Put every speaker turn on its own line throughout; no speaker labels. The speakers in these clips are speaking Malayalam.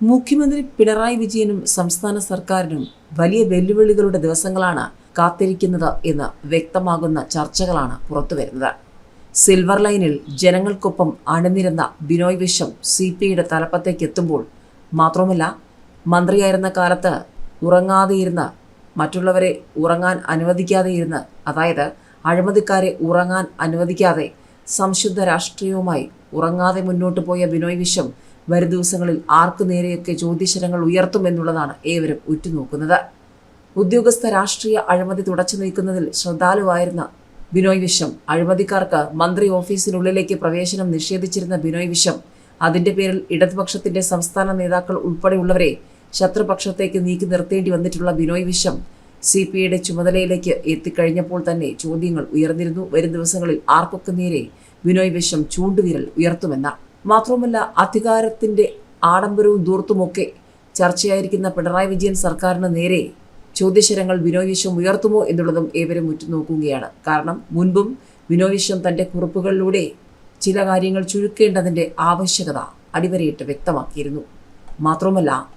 മുഖ്യമന്ത്രി പിണറായി വിജയനും സംസ്ഥാന സർക്കാരിനും വലിയ വെല്ലുവിളികളുടെ ദിവസങ്ങളാണ് കാത്തിരിക്കുന്നത് എന്ന് വ്യക്തമാകുന്ന ചർച്ചകളാണ് പുറത്തുവരുന്നത്. സിൽവർ ലൈനിൽ ജനങ്ങൾക്കൊപ്പം അണിനിരുന്ന ബിനോയ് വിശ്വം സി പി ഐയുടെ തലപ്പത്തേക്ക് എത്തുമ്പോൾ മാത്രമല്ല മന്ത്രിയായിരുന്ന കാലത്ത് ഉറങ്ങാതെയിരുന്ന മറ്റുള്ളവരെ ഉറങ്ങാൻ അനുവദിക്കാതെയിരുന്ന് അതായത് അഴിമതിക്കാരെ ഉറങ്ങാൻ അനുവദിക്കാതെ സംശുദ്ധ രാഷ്ട്രീയവുമായി ഉറങ്ങാതെ മുന്നോട്ട് പോയ ബിനോയ് വിശ്വം വരും ദിവസങ്ങളിൽ ആർക്കു നേരെയൊക്കെ ചോദ്യശരങ്ങൾ ഉയർത്തുമെന്നുള്ളതാണ് ഏവരും ഉറ്റുനോക്കുന്നത്. ഉദ്യോഗസ്ഥ രാഷ്ട്രീയ അഴിമതി തുടച്ചു നീക്കുന്നതിൽ ശ്രദ്ധാലുവായിരുന്ന ബിനോയ് വിശ്വം. അഴിമതിക്കാർക്ക് മന്ത്രി ഓഫീസിനുള്ളിലേക്ക് പ്രവേശനം നിഷേധിച്ചിരുന്ന ബിനോയ് വിശ്വം. അതിന്റെ പേരിൽ ഇടതുപക്ഷത്തിന്റെ സംസ്ഥാന നേതാക്കൾ ഉൾപ്പെടെയുള്ളവരെ ശത്രുപക്ഷത്തേക്ക് നീക്കി നിർത്തേണ്ടി വന്നിട്ടുള്ള ബിനോയ് വിശ്വം സി പി ഐയുടെ ചുമതലയിലേക്ക് എത്തിക്കഴിഞ്ഞപ്പോൾ തന്നെ ചോദ്യങ്ങൾ ഉയർന്നിരുന്നു. വരും ദിവസങ്ങളിൽ ആർക്കൊക്കെ നേരെ ബിനോയ് വിശ്വം ചൂണ്ടുവിരൽ ഉയർത്തുമെന്ന മാത്രവുമല്ല അധികാരത്തിന്റെ ആഡംബരവും ദൂർത്തുമൊക്കെ ചർച്ചയായിരിക്കുന്ന പിണറായി വിജയൻ സർക്കാരിന് നേരെ ചോദ്യശരങ്ങൾ ബിനോയ് വിശ്വം ഉയർത്തുമോ എന്നുള്ളതും ഏവരും ഉറ്റുനോക്കുകയാണ്. കാരണം മുൻപും ബിനോയ് വിശ്വം തന്റെ കുറിപ്പുകളിലൂടെ ചില കാര്യങ്ങൾ ചുരുക്കേണ്ടതിന്റെ ആവശ്യകത അടിവരയിട്ട് വ്യക്തമാക്കിയിരുന്നു. മാത്രവുമല്ല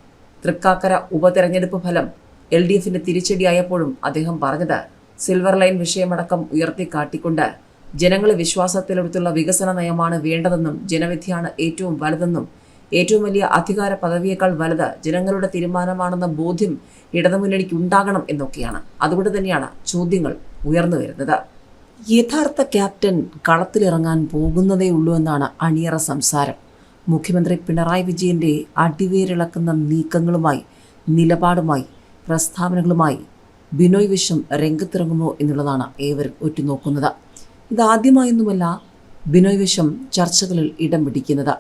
തൃക്കാക്കര ഉപതെരഞ്ഞെടുപ്പ് ഫലം എൽ ഡി എഫിന്റെ തിരിച്ചടിയായപ്പോഴും അദ്ദേഹം പറഞ്ഞത് സിൽവർ ലൈൻ വിഷയമടക്കം ഉയർത്തിക്കാട്ടിക്കൊണ്ട് ജനങ്ങളെ വിശ്വാസത്തിലെടുത്തുള്ള വികസന നയമാണ് വേണ്ടതെന്നും ജനവിധിയാണ് ഏറ്റവും വലുതെന്നും ഏറ്റവും വലിയ അധികാര പദവിയേക്കാൾ വലുത് ജനങ്ങളുടെ തീരുമാനമാണെന്ന ബോധ്യം ഇടതുമുന്നണിക്ക് ഉണ്ടാകണം എന്നൊക്കെയാണ്. അതുകൊണ്ട് തന്നെയാണ് ചോദ്യങ്ങൾ ഉയർന്നു വരുന്നത്. യഥാർത്ഥ ക്യാപ്റ്റൻ കളത്തിലിറങ്ങാൻ പോകുന്നതേ ഉള്ളൂ എന്നാണ് അണിയറ സംസാരം. മുഖ്യമന്ത്രി പിണറായി വിജയന്റെ അടിവേരിളക്കുന്ന നീക്കങ്ങളുമായി നിലപാടുമായി പ്രസ്താവനകളുമായി ബിനോയ് വിശ്വം രംഗത്തിറങ്ങുമോ എന്നുള്ളതാണ് ഏവരും ഉറ്റുനോക്കുന്നത്. ഇതാദ്യമായൊന്നുമല്ല ബിനോയ് വിഷം ചർച്ചകളിൽ ഇടം പിടിക്കുന്നത്.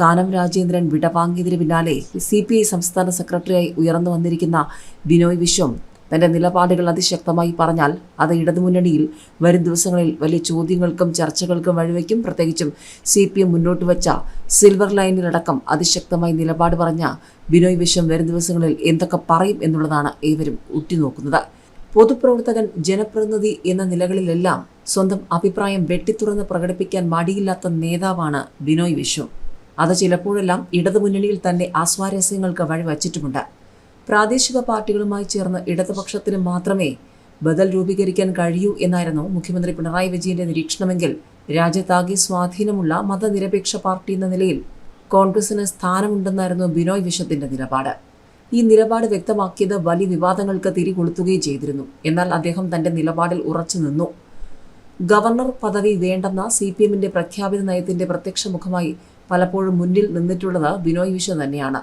കാനം രാജേന്ദ്രൻ വിടവാങ്ങിയതിന് പിന്നാലെ സി പി ഐ സംസ്ഥാന സെക്രട്ടറിയായി ഉയർന്നു വന്നിരിക്കുന്ന ബിനോയ് വിശ്വം തന്റെ നിലപാടുകൾ അതിശക്തമായി പറഞ്ഞാൽ അത് ഇടതുമുന്നണിയിൽ വരും ദിവസങ്ങളിൽ വലിയ ചോദ്യങ്ങൾക്കും ചർച്ചകൾക്കും വഴിവെക്കും. പ്രത്യേകിച്ചും സി പി എം മുന്നോട്ട് വച്ച സിൽവർ ലൈനിലടക്കം അതിശക്തമായി നിലപാട് പറഞ്ഞ ബിനോയ് വിശ്വം വരും ദിവസങ്ങളിൽ എന്തൊക്കെ പറയും എന്നുള്ളതാണ് ഏവരും ഉറ്റുനോക്കുന്നത്. പൊതുപ്രവർത്തകൻ ജനപ്രതിനിധി എന്ന നിലകളിലെല്ലാം സ്വന്തം അഭിപ്രായം വെട്ടിത്തുറന്ന് പ്രകടിപ്പിക്കാൻ മടിയില്ലാത്ത നേതാവാണ് ബിനോയ് വിശ്വം. അത് ചിലപ്പോഴെല്ലാം ഇടതുമുന്നണിയിൽ തന്നെ അസ്വാരസ്യങ്ങൾക്ക് വഴിവച്ചിട്ടുമുണ്ട്. പ്രാദേശിക പാർട്ടികളുമായി ചേർന്ന് ഇടതുപക്ഷത്തിന് മാത്രമേ ബദൽ രൂപീകരിക്കാൻ കഴിയൂ എന്നായിരുന്നു മുഖ്യമന്ത്രി പിണറായി വിജയന്റെ നിരീക്ഷണമെങ്കിൽ രാജ്യത്താകെ സ്വാധീനമുള്ള മതനിരപേക്ഷ പാർട്ടി എന്ന നിലയിൽ കോൺഗ്രസിന് സ്ഥാനമുണ്ടെന്നായിരുന്നു ബിനോയ് വിശ്വത്തിന്റെ നിലപാട്. ഈ നിലപാട് വ്യക്തമാക്കിയത് വലിയ വിവാദങ്ങൾക്ക് തിരികൊളുത്തുകയും ചെയ്തിരുന്നു. എന്നാൽ അദ്ദേഹം തന്റെ നിലപാടിൽ ഉറച്ചു നിന്നു ഗവർണർ പദവി വേണ്ടെന്ന സി പി എമ്മിന്റെ പ്രഖ്യാപിത നയത്തിന്റെ പ്രത്യക്ഷ മുഖമായി പലപ്പോഴും മുന്നിൽ നിന്നിട്ടുള്ളത് ബിനോയ് വിശ്വ തന്നെയാണ്.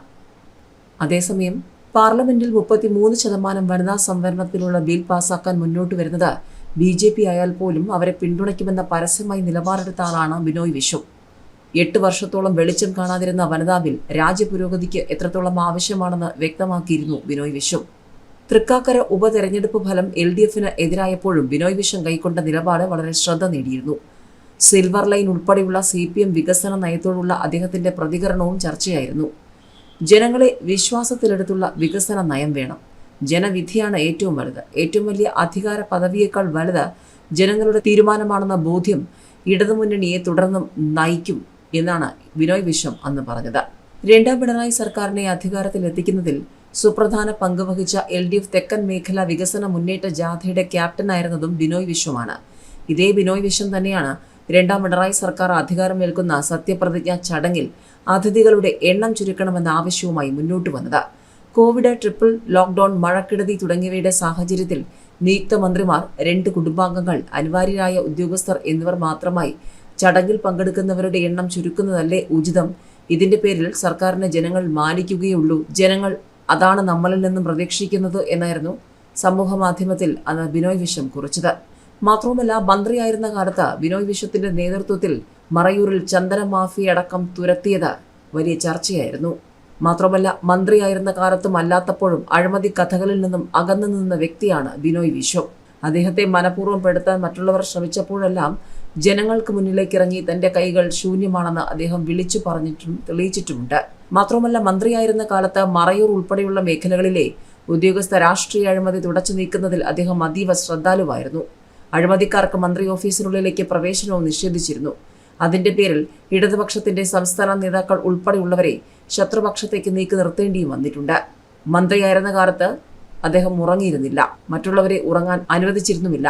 അതേസമയം പാർലമെന്റിൽ മുപ്പത്തിമൂന്ന് ശതമാനം വനിതാ സംവരണത്തിലുള്ള ബിൽ പാസാക്കാൻ മുന്നോട്ട് വരുന്നത് ബി ജെ പി ആയാൽ പോലും അവരെ പിന്തുണയ്ക്കുമെന്ന പരസ്യമായി നിലപാടെടുത്ത ആളാണ് ബിനോയ് വിശ്വ. എട്ട് വർഷത്തോളം വെളിച്ചം കാണാതിരുന്ന വനിതാ ബിൽ രാജ്യപുരോഗതിക്ക് എത്രത്തോളം ആവശ്യമാണെന്ന് വ്യക്തമാക്കിയിരുന്നു ബിനോയ് വിശ്വം. തൃക്കാക്കര ഉപതെരഞ്ഞെടുപ്പ് ഫലം എൽ ഡി എഫിന് എതിരായപ്പോഴും ബിനോയ് വിശ്വം കൈക്കൊണ്ട നിലപാട് വളരെ ശ്രദ്ധ നേടിയിരുന്നു. സിൽവർ ലൈൻ ഉൾപ്പെടെയുള്ള സി പി എം വികസന നയത്തോടുള്ള അദ്ദേഹത്തിന്റെ പ്രതികരണവും ചർച്ചയായിരുന്നു. ജനങ്ങളെ വിശ്വാസത്തിലെടുത്തുള്ള വികസന നയം വേണം. ജനവിധിയാണ് ഏറ്റവും വലുത്. ഏറ്റവും വലിയ അധികാര പദവിയേക്കാൾ വലുത് ജനങ്ങളുടെ തീരുമാനമാണെന്ന ബോധ്യം ഇടതുമുന്നണിയെ തുടർന്നും നയിക്കും എന്നാണ് ബിനോയ് വിശ്വം അന്ന് പറഞ്ഞത്. രണ്ടാം പിണറായി സർക്കാരിനെ അധികാരത്തിൽ എത്തിക്കുന്നതിൽ സുപ്രധാന പങ്ക് വഹിച്ച എൽ ഡി എഫ് തെക്കൻ മേഖല വികസന മുന്നേറ്റ ജാഥയുടെ ക്യാപ്റ്റനായിരുന്നതും ബിനോയ് വിശ്വമാണ്. ഇതേ ബിനോയ് വിശ്വം തന്നെയാണ് രണ്ടാം പിണറായി സർക്കാർ അധികാരമേൽക്കുന്ന സത്യപ്രതിജ്ഞാ ചടങ്ങിൽ അതിഥികളുടെ എണ്ണം ചുരുക്കണമെന്ന ആവശ്യവുമായി മുന്നോട്ട് വന്നത്. കോവിഡ് ട്രിപ്പിൾ ലോക്ക്ഡൌൺ മഴക്കെടുതി തുടങ്ങിയവയുടെ സാഹചര്യത്തിൽ നിയുക്ത മന്ത്രിമാർ രണ്ട് കുടുംബാംഗങ്ങൾ അനിവാര്യരായ ഉദ്യോഗസ്ഥർ എന്നിവർ മാത്രമായി ചടങ്ങിൽ പങ്കെടുക്കുന്നവരുടെ എണ്ണം ചുരുക്കുന്നതല്ലേ ഉചിതം? ഇതിന്റെ പേരിൽ സർക്കാരിനെ ജനങ്ങൾ മാനിക്കുകയുള്ളൂ. ജനങ്ങൾ അതാണ് നമ്മളിൽ നിന്നും പ്രതീക്ഷിക്കുന്നത് എന്നായിരുന്നു സമൂഹ മാധ്യമത്തിൽ അന്ന് ബിനോയ് വിശ്വം കുറിച്ചത്. മാത്രവുമല്ല മന്ത്രിയായിരുന്ന കാലത്ത് ബിനോയ് വിശ്വത്തിന്റെ നേതൃത്വത്തിൽ മറയൂരിൽ ചന്ദന മാഫിയ അടക്കം തുരത്തിയത് വലിയ ചർച്ചയായിരുന്നു. മാത്രമല്ല മന്ത്രിയായിരുന്ന കാലത്തും അല്ലാത്തപ്പോഴും അഴിമതി കഥകളിൽ നിന്നും അകന്നു നിന്ന വ്യക്തിയാണ് ബിനോയ് വിശ്വം. അദ്ദേഹത്തെ മനഃപൂർവം പെടുത്താൻ മറ്റുള്ളവർ ശ്രമിച്ചപ്പോഴെല്ലാം ജനങ്ങൾക്ക് മുന്നിലേക്ക് ഇറങ്ങി തന്റെ കൈകൾ ശൂന്യമാണെന്ന് അദ്ദേഹം വിളിച്ചു പറഞ്ഞിട്ടും തെളിയിച്ചിട്ടുമുണ്ട്. മാത്രമല്ല മന്ത്രിയായിരുന്ന കാലത്ത് മറയൂർ ഉൾപ്പെടെയുള്ള മേഖലകളിലെ ഉദ്യോഗസ്ഥ രാഷ്ട്രീയ അഴിമതി തുടച്ചു നീക്കുന്നതിൽ അദ്ദേഹം അതീവ ശ്രദ്ധാലുവായിരുന്നു. അഴിമതിക്കാർക്ക് മന്ത്രി ഓഫീസിനുള്ളിലേക്ക് പ്രവേശനവും നിഷേധിച്ചിരുന്നു. അതിന്റെ പേരിൽ ഇടതുപക്ഷത്തിന്റെ സംസ്ഥാന നേതാക്കൾ ഉൾപ്പെടെയുള്ളവരെ ശത്രുപക്ഷത്തേക്ക് നീക്കി നിർത്തേണ്ടിയും വന്നിട്ടുണ്ട്. മന്ത്രിയായിരുന്ന കാലത്ത് അദ്ദേഹം ഉറങ്ങിയിരുന്നില്ല. മറ്റുള്ളവരെ ഉറങ്ങാൻ അനുവദിച്ചിരുന്നുമില്ല.